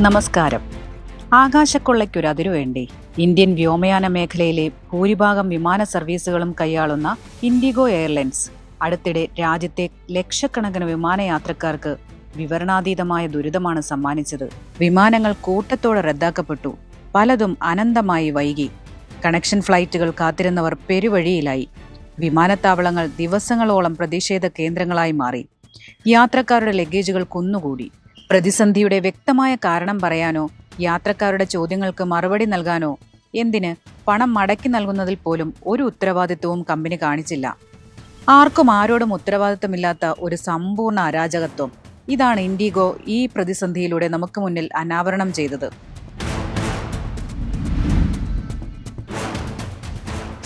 നമസ്കാരം. ആകാശക്കൊള്ളയ്ക്കൊരു അതിരുവേണ്ടി ഇന്ത്യൻ വ്യോമയാന മേഖലയിലെ ഭൂരിഭാഗം വിമാന സർവീസുകളും കൈയാളുന്ന ഇൻഡിഗോ എയർലൈൻസ്. അടുത്തിടെ രാജ്യത്തെ ലക്ഷക്കണക്കിന് വിമാനയാത്രക്കാർക്ക് വിവരണാതീതമായ ദുരിതമാണ് സമ്മാനിച്ചത്. വിമാനങ്ങൾ കൂട്ടത്തോടെ റദ്ദാക്കപ്പെട്ടു. പലതും അനന്തമായി വൈകി. കണക്ഷൻ ഫ്ലൈറ്റുകൾ കാത്തിരുന്നവർ പെരുവഴിയിലായി. വിമാനത്താവളങ്ങൾ ദിവസങ്ങളോളം പ്രതിഷേധ കേന്ദ്രങ്ങളായി മാറി. യാത്രക്കാരുടെ ലഗേജുകൾ കുന്നുകൂടി. പ്രതിസന്ധിയുടെ വ്യക്തമായ കാരണം പറയാനോ യാത്രക്കാരുടെ ചോദ്യങ്ങൾക്ക് മറുപടി നൽകാനോ എന്തിന് പണം മടക്കി നൽകുന്നതിൽ പോലും ഒരു ഉത്തരവാദിത്വവും കമ്പനി കാണിച്ചില്ല. ആർക്കും ആരോടും ഉത്തരവാദിത്തമില്ലാത്ത ഒരു സമ്പൂർണ അരാജകത്വം ഇതാണ് ഇൻഡിഗോ ഈ പ്രതിസന്ധിയിലൂടെ നമുക്ക് മുന്നിൽ അനാവരണം ചെയ്തത്.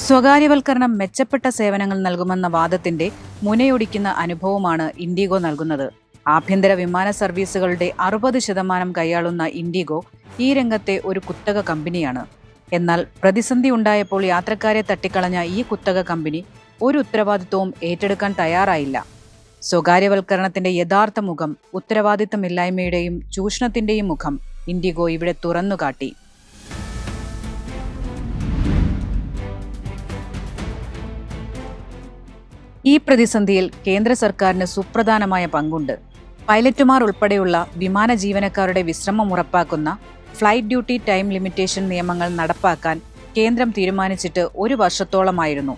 സ്വകാര്യവൽക്കരണം മെച്ചപ്പെട്ട സേവനങ്ങൾ നൽകുമെന്ന വാദത്തിന്റെ മുനയൊടിക്കുന്ന അനുഭവമാണ് ഇൻഡിഗോ നൽകുന്നത്. ആഭ്യന്തര വിമാന സർവീസുകളുടെ അറുപത് ശതമാനം കൈയാളുന്ന ഇൻഡിഗോ ഈ രംഗത്തെ ഒരു കുത്തക കമ്പനിയാണ്. എന്നാൽ പ്രതിസന്ധി ഉണ്ടായപ്പോൾ യാത്രക്കാരെ തട്ടിക്കളഞ്ഞ ഈ കുത്തക കമ്പനി ഒരു ഉത്തരവാദിത്വവും ഏറ്റെടുക്കാൻ തയ്യാറായില്ല. സ്വകാര്യവൽക്കരണത്തിന്റെ യഥാർത്ഥ മുഖം ഉത്തരവാദിത്തമില്ലായ്മയുടെയും ചൂഷണത്തിന്റെയും മുഖം ഇൻഡിഗോ ഇവിടെ തുറന്നുകാട്ടി. ഈ പ്രതിസന്ധിയിൽ കേന്ദ്ര സർക്കാരിന് സുപ്രധാനമായ പങ്കുണ്ട്. പൈലറ്റുമാർ ഉൾപ്പെടെയുള്ള വിമാന ജീവനക്കാരുടെ വിശ്രമം ഉറപ്പാക്കുന്ന ഫ്ലൈറ്റ് ഡ്യൂട്ടി ടൈം ലിമിറ്റേഷൻ നിയമങ്ങൾ നടപ്പാക്കാൻ കേന്ദ്രം തീരുമാനിച്ചിട്ട് ഒരു വർഷത്തോളമായിരുന്നു.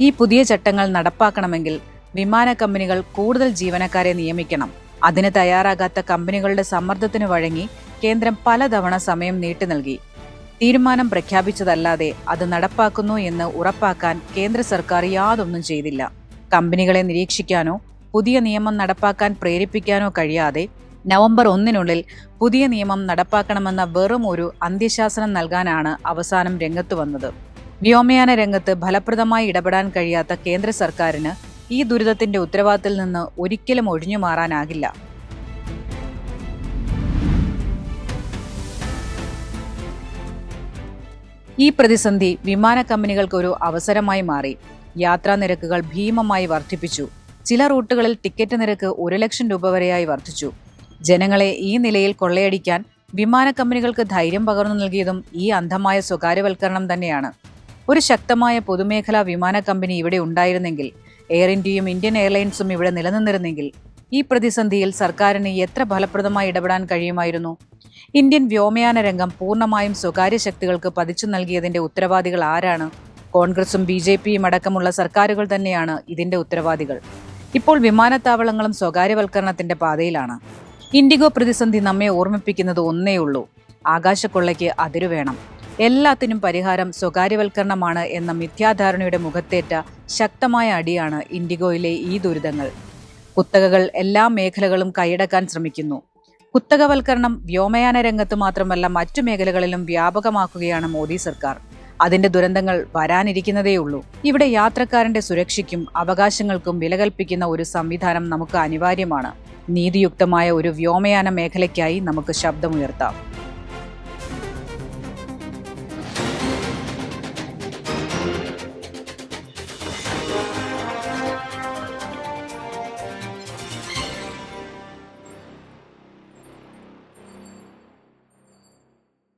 ഈ പുതിയ ചട്ടങ്ങൾ നടപ്പാക്കണമെങ്കിൽ വിമാന കമ്പനികൾ കൂടുതൽ ജീവനക്കാരെ നിയമിക്കണം. അതിന് തയ്യാറാകാത്ത കമ്പനികളുടെ സമ്മർദ്ദത്തിന് വഴങ്ങി കേന്ദ്രം പലതവണ സമയം നീട്ടി നൽകി. തീരുമാനം പ്രഖ്യാപിച്ചതല്ലാതെ അത് നടപ്പാക്കുന്നു എന്ന് ഉറപ്പാക്കാൻ കേന്ദ്ര സർക്കാർ യാതൊന്നും ചെയ്തില്ല. കമ്പനികളെ നിരീക്ഷിക്കാനോ പുതിയ നിയമം നടപ്പാക്കാൻ പ്രേരിപ്പിക്കാനോ കഴിയാതെ നവംബർ ഒന്നിനുള്ളിൽ പുതിയ നിയമം നടപ്പാക്കണമെന്ന വെറും ഒരു അന്ത്യശാസനം നൽകാനാണ് അവസാനം രംഗത്ത് വന്നത്. വ്യോമയാന രംഗത്ത് ഫലപ്രദമായി ഇടപെടാൻ കഴിയാത്ത കേന്ദ്ര സർക്കാരിന് ഈ ദുരിതത്തിന്റെ ഉത്തരവാദിത്തിൽ നിന്ന് ഒരിക്കലും ഒഴിഞ്ഞു മാറാനാകില്ല. ഈ പ്രതിസന്ധി വിമാന കമ്പനികൾക്ക് ഒരു അവസരമായി മാറി. യാത്രാ നിരക്കുകൾ ഭീമമായി വർദ്ധിപ്പിച്ചു. ചില റൂട്ടുകളിൽ ടിക്കറ്റ് നിരക്ക് ഒരു ലക്ഷം രൂപ വരെയായി വർദ്ധിച്ചു. ജനങ്ങളെ ഈ നിലയിൽ കൊള്ളയടിക്കാൻ വിമാന കമ്പനികൾക്ക് ധൈര്യം പകർന്നു നൽകിയതും ഈ അന്ധമായ സ്വകാര്യവൽക്കരണം തന്നെയാണ്. ഒരു ശക്തമായ പൊതുമേഖലാ വിമാന കമ്പനി ഇവിടെ ഉണ്ടായിരുന്നെങ്കിൽ എയർ ഇന്ത്യയും ഇന്ത്യൻ എയർലൈൻസും ഇവിടെ നിലനിന്നിരുന്നെങ്കിൽ ഈ പ്രതിസന്ധിയിൽ സർക്കാരിന് എത്ര ഫലപ്രദമായി ഇടപെടാൻ കഴിയുമായിരുന്നു? ഇന്ത്യൻ വ്യോമയാന രംഗം പൂർണമായും സ്വകാര്യ ശക്തികൾക്ക് പതിച്ചു നൽകിയതിന്റെ ഉത്തരവാദികൾ ആരാണ്? കോൺഗ്രസും ബി ജെ പിയും അടക്കമുള്ള സർക്കാരുകൾ തന്നെയാണ് ഇതിന്റെ ഉത്തരവാദികൾ. ഇപ്പോൾ വിമാനത്താവളങ്ങളും സ്വകാര്യവൽക്കരണത്തിന്റെ പാതയിലാണ്. ഇൻഡിഗോ പ്രതിസന്ധി നമ്മെ ഓർമ്മിപ്പിക്കുന്നത് ഒന്നേയുള്ളൂ ആകാശക്കൊള്ളയ്ക്ക് അതിരു വേണം. എല്ലാത്തിനും പരിഹാരം സ്വകാര്യവൽക്കരണമാണ് എന്ന മിഥ്യാധാരണയുടെ മുഖത്തേറ്റ ശക്തമായ അടിയാണ് ഇൻഡിഗോയിലെ ഈ ദുരിതങ്ങൾ. കുത്തകകൾ എല്ലാ മേഖലകളും കൈയടക്കാൻ ശ്രമിക്കുന്നു. കുത്തകവൽക്കരണം വ്യോമയാന രംഗത്ത് മാത്രമല്ല മറ്റു മേഖലകളിലും വ്യാപകമാക്കുകയാണ് മോദി സർക്കാർ. അതിന്റെ ദുരന്തങ്ങൾ വരാനിരിക്കുന്നതേയുള്ളൂ ഇവിടെ യാത്രക്കാരന്റെ സുരക്ഷയ്ക്കും അവകാശങ്ങൾക്കും വിലകൽപ്പിക്കുന്ന ഒരു സംവിധാനം നമുക്ക് അനിവാര്യമാണ്. നീതിയുക്തമായ ഒരു വ്യോമയാന മേഖലയ്ക്കായി നമുക്ക് ശബ്ദമുയർത്താം.